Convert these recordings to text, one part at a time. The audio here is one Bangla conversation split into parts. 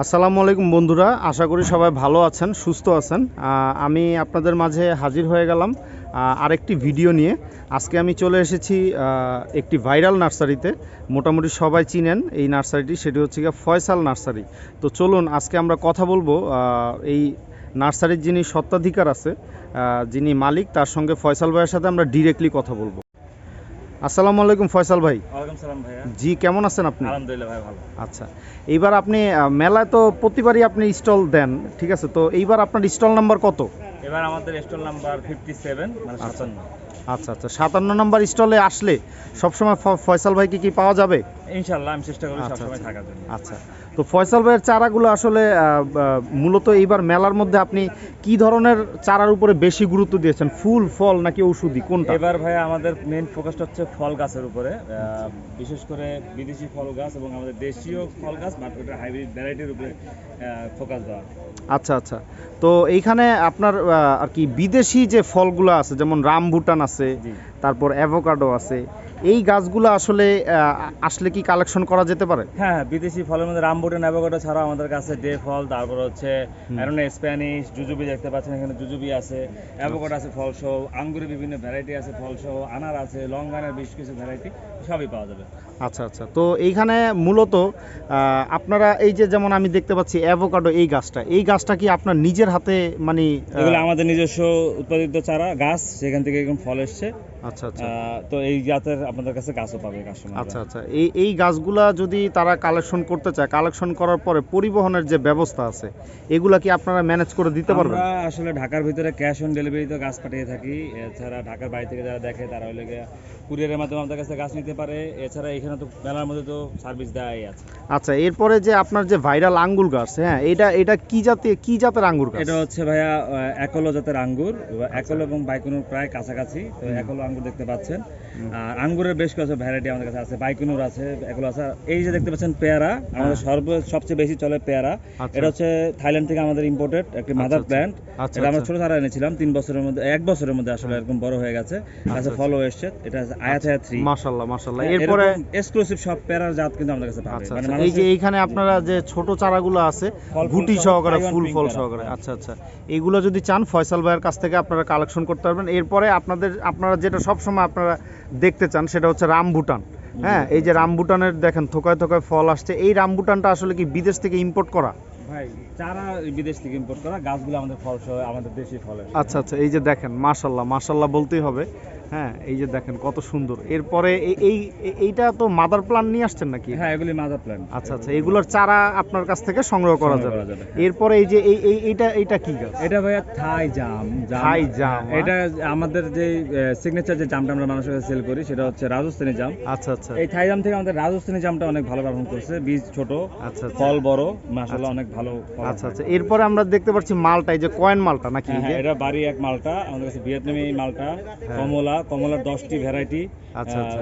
আসসালামু আলাইকুম বন্ধুরা, আশা করি সবাই ভালো আছেন, সুস্থ আছেন। আমি আপনাদের মাঝে হাজির হয়ে গেলাম আরেকটি ভিডিও নিয়ে। আজকে আমি চলে এসেছি একটি ভাইরাল নার্সারিতে। মোটামুটি সবাই চিনেন এই নার্সারিটি, সেটি হচ্ছে গিয়ে ফয়সাল নার্সারি। তো চলুন, আজকে আমরা কথা বলব এই নার্সারির যিনি সত্ত্বাধিকার আছে যিনি মালিক, তার সঙ্গে ফয়সাল ভাইয়ের সাথে আমরা ডিরেক্টলি কথা বলব। আসসালামু আলাইকুম ফয়সাল ভাই। ওয়ালাইকুম সালাম ভাইয়া। জি কেমন আছেন আপনি? আলহামদুলিল্লাহ ভাই ভালো। আচ্ছা এইবার আপনি মেলায় তো প্রতিবারই আপনি স্টল দেন ঠিক আছে? তো এইবার আপনার স্টল নাম্বার কত? এবার আমাদের স্টল নাম্বার ফিফটি সেভেন মানে আচ্ছা। সাতান্ন। আচ্ছা আচ্ছা সাতান্ন নাম্বার স্টলে আসলে সবসময় ফয়সাল ভাইকে কি পাওয়া যাবে? ইনশাল্লাহ আমি চেষ্টা করি আচ্ছা, সবসময় আচ্ছা। থাকার জন্য। আচ্ছা। তো ফয়সাল ভাইয়ের চারাগুলো আসলে মূলত এইবার মেলার মধ্যে আপনি কি ধরনের চারার উপরে বেশি গুরুত্ব দিয়েছেন? ফুল ফল নাকি ঔষধি? কোনটা? এবার ভাইয়া আমাদের মেইন ফোকাসটা হচ্ছে ফল গাছের উপরে। বিশেষ করে বিদেশি ফল গাছ এবং আমাদের দেশীয় ফল গাছ ওটা হাইব্রিড ভ্যারাইটির উপরে ফোকাস দেওয়া। আচ্ছা আচ্ছা। তো এইখানে আপনার আর কি বিদেশি যে ফলগুলো আছে যেমন রামভুটান আছে তারপর অ্যাভোকাডো আছে এই গাছগুলো আসলে আসলে কি কালেকশন করা যেতে পারে? হ্যাঁ হ্যাঁ বিদেশি ফলের মধ্যে রামবুটান অ্যাভোকাডো ছাড়াও আমাদের কাছে ডে ফল তারপর হচ্ছে। অ্যারোন স্প্যানিশ জুজুবি দেখতে পাচ্ছেন এখানে জুজুবি আছে অ্যাভোকাডো আছে ফল সহ আঙ্গুরের বিভিন্ন ভ্যারাইটি আছে ফল সহ আনার আছে লঙ্গানের বেশ কিছু ভ্যারাইটি সবই পাওয়া যাবে। আচ্ছা আচ্ছা তো এইখানে মূলত আপনারা এই যে যেমন আমি দেখতে পাচ্ছি অ্যাভোকাডো এই গাছটা এই গাছটা কি আপনার নিজের হাতে মানে এগুলো আমাদের নিজস্ব উৎপাদিত চারা গাছ সেখান থেকে এরকম ফল এসছে। আচ্ছা আচ্ছা। তো এই জাতের আপনাদের কাছে গাছও পাবে কাস্টমার আচ্ছা আচ্ছা। এই এই গাছগুলা যদি তারা কালেকশন করতে চায় কালেকশন করার পরে পরিবহনের যে ব্যবস্থা আছে এগুলা কি আপনারা ম্যানেজ করে দিতে পারবেন? আমরা আসলে ঢাকার ভিতরে ক্যাশ অন ডেলিভারিতে গাছ পাঠিয়ে থাকি। এছাড়া ঢাকার বাইরে থেকে যারা দেখে তারা হলে কুরিয়ারের মাধ্যমে আমাদের কাছে গাছ নিতে পারে। এছাড়া এখানে তো মেলার মধ্যে তো সার্ভিস দেওয়াই আছে। আচ্ছা এরপরে যে আপনার যে ভাইরাল আঙ্গুর গাছ হ্যাঁ এটা এটা কি জাতে কি জাতের আঙ্গুর গাছ? এটা হচ্ছে ভাইয়া একলো জাতের আঙ্গুর। একলো এবং বাইকুনুর প্রায় কাছাকাছি। তো একলো আঙ্গুর দেখতে পাচ্ছেন। আর আঙ্গুরের বেশ কিছু ভ্যারাইটি আমাদের কাছে আছে। বাইকুনুর আছে একলো আছে। এই যে দেখতে পাচ্ছেন পেয়ারা আমাদের সর্ব সবচেয়ে বেশি চলে পেয়ারা। আচ্ছা। এটা হচ্ছে থাইল্যান্ড থেকে আমাদের ইম্পোর্টেড একটি মাদার আচ্ছা। প্ল্যান্ট আচ্ছা এটা আমরা। ছোট চারা এনেছিলাম তিন বছরের মধ্যে এক বছরের মধ্যে আসলে এরকম বড় হয়ে গেছে। আচ্ছা। ফলও এসছে। এটা আছে আয়াথা থ্রি মাশাল্লাহ মাশাল্লাহ এরপরে এক্সক্লুসিভ সব পেয়ারার জাত কিন্তু আমাদের কাছে পাবে। মানে। এই যে এইখানে আপনারা যে ছোট চারাগুলো আছে গুটি সহকারে ফুল ফল সহকারে। আচ্ছা আচ্ছা। এইগুলো যদি চান ফয়সাল ভাইয়ের কাছ থেকে আপনারা কালেকশন করতে পারবেন। এরপরে আপনাদের আপনারা যেটা সবসময় আপনারা দেখতে চান সেটা হচ্ছে রামভুটান। হ্যাঁ এই যে রামভুটানের দেখেন থোকায় থোকায় ফল আসছে। এই রামভুটানটা আসলে কি বিদেশ থেকে ইম্পোর্ট করা? ভাই চারা বিদেশ থেকে ইম্পোর্ট করা গাছগুলো আমাদের ফল আমাদের দেশি আচ্ছা আচ্ছা এই যে দেখেন মাশাল্লাহ মাশাল্লাহ বলতেই হবে। হ্যাঁ এই যে দেখেন কত সুন্দর। এরপরে এই- এই এই- এইটা তো মাদার প্লান্ট নিয়ে আসছেন নাকি? হ্যাঁ এগুলি মাদার প্ল্যান্ট আচ্ছা আচ্ছা এগুলোর চারা আপনার কাছ থেকে সংগ্রহ করা যাবে। যাবে। এরপরে এই যে এই এই এইটা এইটা কি গাছ? এটা ভাইয়া থাই জাম থাই জাম, হ্যাঁ? এটা আমাদের যে সিগনেচার যে জামটা আমরা মানুষের কাছে সেল করি সেটা হচ্ছে রাজস্থানী জাম। আচ্ছা আচ্ছা। এই থাই জাম থেকে আমাদের রাজস্থানী জামটা অনেক ভালো পারফর্ম করছে বীজ ছোট আচ্ছা আচ্ছা। ফল বড় মাশাআল্লাহ অনেক ভালো আচ্ছা আচ্ছা। এরপরে আমরা দেখতে পাচ্ছি মালটা এই যে কয়েন মালটা নাকি হ্যাঁ? হ্যাঁ, এটা বাড়ি এক মালটা আমাদের কাছে ভিয়েতনামি মালটা কমলা কমলার দশটি ভ্যারাইটি আচ্ছা, আচ্ছা।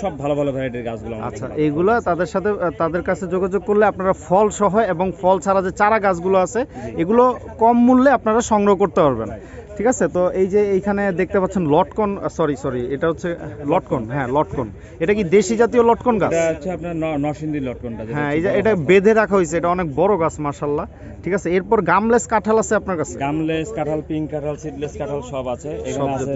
সব ভালো ভালো ভ্যারাইটির গাছগুলো আচ্ছা এইগুলা তাদের সাথে তাদের কাছে যোগাযোগ করলে আপনারা ফল সহ এবং ফল ছাড়া যে চারা গাছগুলো আছে এগুলো কম মূল্যে আপনারা সংগ্রহ করতে পারবেন। ঠিক আছে? তো এই যে এইখানে দেখতে পাচ্ছেন লটকন সরি সরি এটা হচ্ছে লটকন হ্যাঁ লটকন। এটা কি দেশি জাতীয় লটকন গাছ? এটা হচ্ছে আপনার নরসিংদী লটকনটা হ্যাঁ এই যে এটা বেঁধে রাখা হয়েছে এটা অনেক বড় গাছ মার্শাল্লাহ ঠিক আছে? এরপর গামলেস কাঁঠাল আছে আপনার কাছে? গামলেস কাঁঠাল পিঙ্ক কাঁঠাল সিডলেস কাঁঠাল সব আছে। এখানে আছে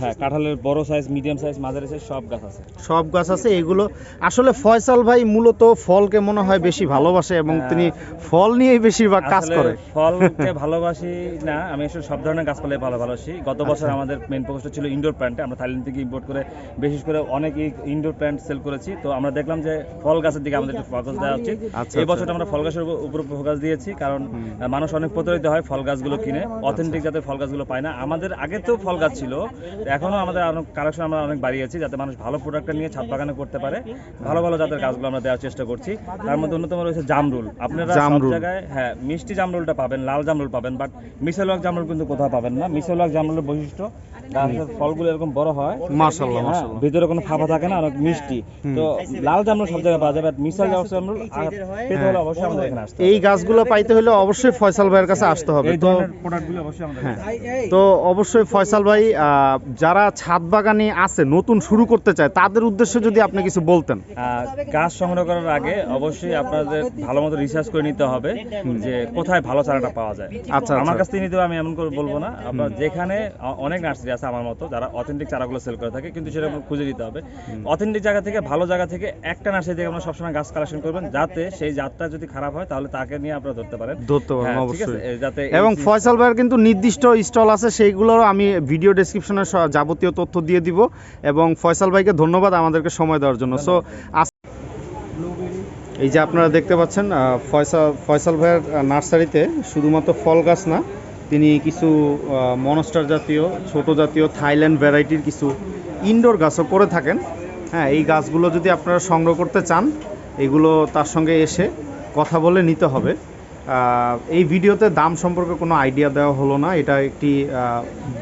হ্যাঁ কাঁঠালের বড় সাইজ মিডিয়াম সাইজ মাঝারি সাইজ সব গাছ আছে। সব গাছ আছে এগুলো আসলে ফয়সাল ভাই মূলত ফলকে মনে হয় বেশি ভালোবাসে এবং হ্যাঁ। তিনি ফল নিয়েই বেশিরভাগ কাজ করে। ফলকে ভালোবাসি না আমি আসলে সব ধরনের গাছপালাই ভালো ভালোবাসি। গত বছর আচ্ছা। আমাদের মেন ফোকাসটা ছিল ইনডোর প্ল্যান্টে আমরা থাইল্যান্ড থেকে ইম্পোর্ট করে বিশেষ করে অনেক ইনডোর প্ল্যান্ট সেল করেছি। তো আমরা দেখলাম যে ফল গাছের দিকে আমাদের একটু ফোকাস দেওয়া উচিত। আচ্ছা, এই আচ্ছা। বছরটা আমরা ফল গাছের উপর- উপর ফোকাস দিয়েছি কারণ মানুষ অনেক প্রতারিত হয় ফল গাছগুলো কিনে। অথেন্টিক যাতে ফল গাছগুলো পায় না। আমাদের আগে তো ফল গাছ ছিল এখনও আমাদের অনেক কালেকশন আমরা অনেক বাড়িয়েছি যাতে মানুষ ভালো প্রোডাক্টটা নিয়ে ছাদ বাগানে করতে পারে। ভালো ভালো জাতের গাছগুলো আমরা দেওয়ার চেষ্টা করছি। তার মধ্যে অন্যতম রয়েছে জামরুল। আপনারা সব জামরুল। জায়গায় হ্যাঁ মিষ্টি জামরুলটা পাবেন লাল জামরুল পাবেন বাট মিশালক জামরুল কিন্তু কোথাও পাবেন না। মিশালক জামরুলের বৈশিষ্ট্য গাছের ফলগুলো এরকম বড় হয়। মাশাল্লাহ হ্যাঁ, ভিতরে কোনো ফাঁপা থাকে না অনেক মিষ্টি। তো লাল জামরুল সব জায়গায় পাওয়া যাবে মিশাল জামরুল পেতে হলে অবশ্যই আমাদের এখানে আসতে এই গাছগুলো পাইতে হলে অবশ্যই ফয়সাল ভাইয়ের কাছে আসতে হবে। তো প্রোডাক্টগুলো অবশ্যই আমাদের হ্যাঁ। তো অবশ্যই ফয়সাল ভাই আহ, যারা ছাদ বাগানে আছেন নতুন শুরু করতে চায় তাদের উদ্দেশ্যে যদি আপনি কিছু বলতেন। গাছ সংগ্রহ করার আগে অবশ্যই আপনাদের ভালো মতো রিসার্চ করে নিতে হবে যে কোথায় ভালো চারাটা পাওয়া যায়। আচ্ছা আমার আচ্ছা কাছ থেকে নিতে আমি এমন করে বলব না। আপনার যেখানে অনেক নার্সারি আছে আমার মতো যারা অথেন্টিক চারাগুলো সেল করে থাকে কিন্তু সেটা খুঁজে দিতে হবে। অথেন্টিক জায়গা থেকে ভালো জায়গা থেকে একটা নার্সারি থেকে আপনার সবসময় গাছ কালেকশন করবেন যাতে সেই জাতটা যদি খারাপ হয় তাহলে তাকে নিয়ে আপনারা ধরতে পারেন। ধরতে পারেন হ্যাঁ, অবশ্যই। যাতে এবং ফয়সাল ভাইয়ের কিন্তু নির্দিষ্ট স্টল আছে সেইগুলোরও আমি ভিডিও ডেসক্রিপশনে যাবতীয় তথ্য দিয়ে দিব। এবং ফয়সাল ভাইকে ধন্যবাদ আমাদেরকে সময় দেওয়ার জন্য। সো এই যে আপনারা দেখতে পাচ্ছেন ফয়সাল ফয়সাল ভাইয়ের নার্সারিতে শুধুমাত্র ফল গাছ না তিনি কিছু মনস্টার জাতীয় ছোট জাতীয় থাইল্যান্ড ভ্যারাইটির কিছু ইনডোর গাছও করে থাকেন। হ্যাঁ এই গাছগুলো যদি আপনারা সংগ্রহ করতে চান এগুলো তার সঙ্গে এসে কথা বলে নিতে হবে। এই ভিডিওতে দাম সম্পর্কে কোনো আইডিয়া দেওয়া হলো না। এটা একটি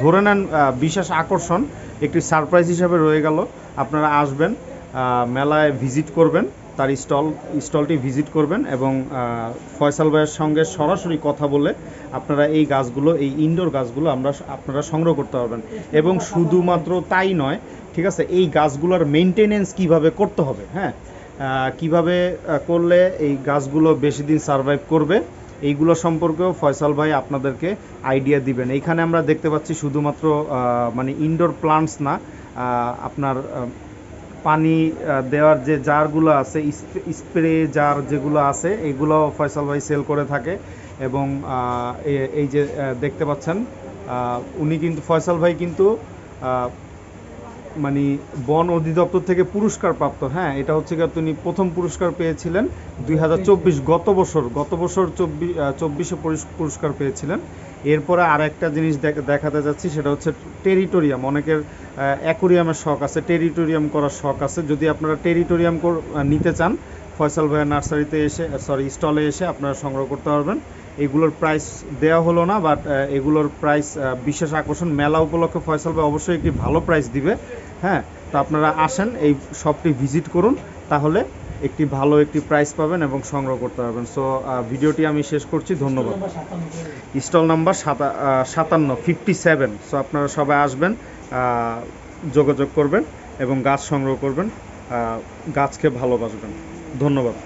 ধরে নেন বিশেষ আকর্ষণ, একটি সারপ্রাইজ হিসাবে রয়ে গেল। আপনারা আসবেন মেলায় ভিজিট করবেন, তার স্টল স্টলটি ভিজিট করবেন এবং ফয়সাল ভাইয়ের সঙ্গে সরাসরি কথা বলে আপনারা এই গাছগুলো, এই ইনডোর গাছগুলো আমরা আপনারা সংগ্রহ করতে পারবেন। এবং শুধুমাত্র তাই নয়, ঠিক আছে, এই গাছগুলোর মেনটেনেন্স কীভাবে করতে হবে হ্যাঁ? কীভাবে করলে এই গাছগুলো বেশি দিন সারভাইভ করবে, এইগুলো সম্পর্কেও ফয়সাল ভাই আপনাদেরকে আইডিয়া দিবেন। এইখানে আমরা দেখতে পাচ্ছি শুধুমাত্র মানে ইনডোর প্লান্টস না আপনার পানি দেওয়ার যে জারগুলো আছে স্প্রে জার যেগুলো আছে, এগুলো ফয়সাল ভাই সেল করে থাকে এবং এই যে দেখতে পাচ্ছেন উনি কিন্তু, ফয়সাল ভাই কিন্তু মানে বন অধিদপ্তর থেকে পুরস্কার প্রাপ্ত হ্যাঁ এটা হচ্ছে গিয়ে তিনি প্রথম পুরস্কার পেয়েছিলেন দুই হাজার চব্বিশ গত বছর গত বছর চব্বিশ চব্বিশে পুরস্কার পেয়েছিলেন। এরপরে আর একটা জিনিস দেখ- দেখাতে যাচ্ছি, সেটা হচ্ছে টেরিটোরিয়াম, অনেকের অ্যাকোরিয়ামের শখ আছে, টেরিটোরিয়াম করার শখ আছে। যদি আপনারা টেরিটোরিয়াম নিতে চান, ফয়সাল ভাইয়ের নার্সারিতে এসে সরি স্টলে এসে আপনারা সংগ্রহ করতে পারবেন। এগুলোর প্রাইস দেওয়া হলো না বাট এগুলোর প্রাইস বিশেষ আকর্ষণ, মেলা উপলক্ষে ফয়সাল ভাই অবশ্যই একটি ভালো প্রাইস দিবে। হ্যাঁ তো আপনারা আসেন, এই শপটি ভিজিট করুন, তাহলে একটি ভালো একটি প্রাইস পাবেন এবং সংগ্রহ করতে পারবেন। সো ভিডিওটি আমি শেষ করছি, ধন্যবাদ। স্টল নাম্বার সাতা সাতান্ন ফিফটি সেভেন সো আপনারা সবাই আসবেন যোগাযোগ করবেন এবং গাছ সংগ্রহ করবেন গাছকে ভালোবাসবেন। ধন্যবাদ।